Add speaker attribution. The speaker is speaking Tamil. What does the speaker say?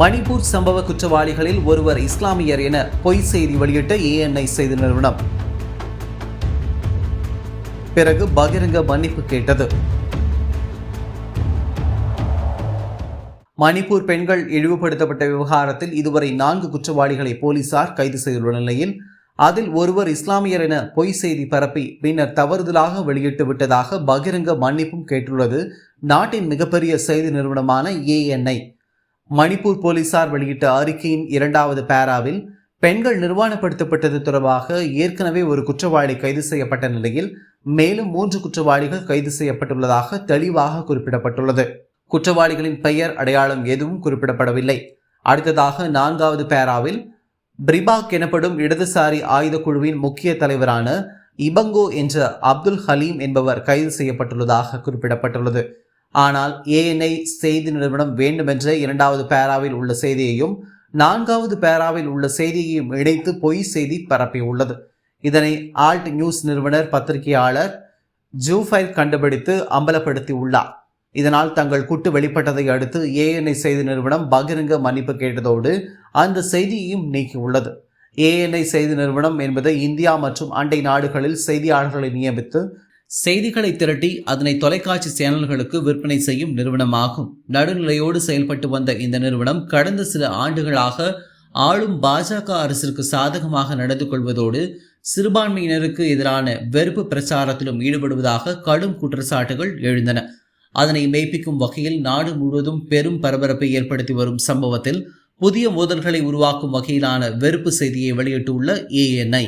Speaker 1: மணிப்பூர் சம்பவ குற்றவாளிகளில் ஒருவர் இஸ்லாமியர் என பொய் செய்தி வெளியிட்ட ஏஎன்ஐ செய்தி நிறுவனம். பிறகு பகிரங்க மன்னிப்பு கேட்டது. மணிப்பூர் பெண்கள் இழிவுபடுத்தப்பட்ட விவகாரத்தில் இதுவரை நான்கு குற்றவாளிகளை போலீசார் கைது செய்துள்ள நிலையில் அதில் ஒருவர் இஸ்லாமியர் என பொய் செய்தி பரப்பி பின்னர் தவறுதலாக வெளியிட்டு விட்டதாக பகிரங்க மன்னிப்பும் கேட்டுள்ளது நாட்டின் மிகப்பெரிய செய்தி நிறுவனமான ஏஎன்ஐ. மணிப்பூர் போலீசார் வெளியிட்ட அறிக்கையின் இரண்டாவது பேராவில் பெண்கள் நிர்வாணப்படுத்தப்பட்டது தொடர்பாக ஏற்கனவே ஒரு குற்றவாளி கைது செய்யப்பட்ட நிலையில் மேலும் மூன்று குற்றவாளிகள் கைது செய்யப்பட்டுள்ளதாக தெளிவாக குறிப்பிடப்பட்டுள்ளது. குற்றவாளிகளின் பெயர் அடையாளம் எதுவும் குறிப்பிடப்படவில்லை. அடுத்ததாக நான்காவது பேராவில் பிரிபாக் எனப்படும் இடதுசாரி ஆயுத குழுவின் முக்கிய தலைவரான இபங்கோ என்ற அப்துல் ஹலீம் என்பவர் கைது செய்யப்பட்டுள்ளதாக குறிப்பிடப்பட்டுள்ளது. ஆனால் ஏஎன்ஐ செய்தி நிறுவனம் வேண்டுமென்ற இரண்டாவது பேராவில் உள்ள செய்தியையும் நான்காவது பேராவில் உள்ள செய்தியையும் இணைத்து பொய் செய்தி பரப்பியுள்ளது. இதனை ஆல்ட் நியூஸ் நிறுவனர் பத்திரிகையாளர் ஜூஃபைல் கண்டுபிடித்து அம்பலப்படுத்தியுள்ளார். இதனால் தங்கள் குட்டு வெளிப்பட்டதை அடுத்து ஏஎன்ஐ செய்தி நிறுவனம் பகிரங்க மன்னிப்பு கேட்டதோடு அந்த செய்தியையும் நீக்கியுள்ளது. ஏஎன்ஐ செய்தி நிறுவனம் என்பது இந்தியா மற்றும் அண்டை நாடுகளில் செய்தியாளர்களை நியமித்து செய்திகளை திரட்டி அதனை தொலைக்காட்சி சேனல்களுக்கு விற்பனை செய்யும் நிறுவனமாகும். நடுநிலையோடு செயல்பட்டு வந்த இந்த நிறுவனம் கடந்த சில ஆண்டுகளாக ஆளும் பாஜக அரசிற்கு சாதகமாக நடந்து கொள்வதோடு சிறுபான்மையினருக்கு எதிரான வெறுப்பு பிரச்சாரத்திலும் ஈடுபடுவதாக கடும் குற்றச்சாட்டுகள் எழுந்தன. அதனை மெய்ப்பிக்கும் வகையில் நாடு முழுவதும் பெரும் பரபரப்பை ஏற்படுத்தி வரும் சம்பவத்தில் புதிய மோதல்களை உருவாக்கும் வகையிலான வெறுப்பு செய்தியை வெளியிட்டுள்ள ஏஎன்ஐ